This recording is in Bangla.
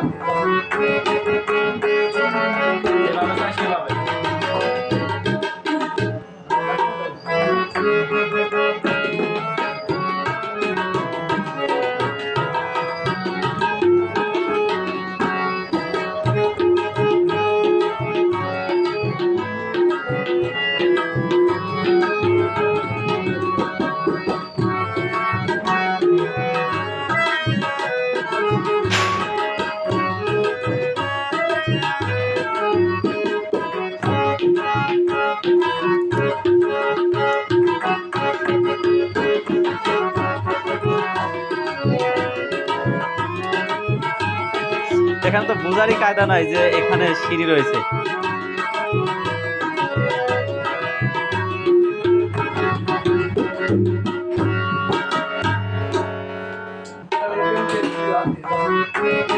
Thank you. এখানে তো বোঝারই কায়দা নাই যে এখানে সিঁড়ি রয়েছে। যেভাবে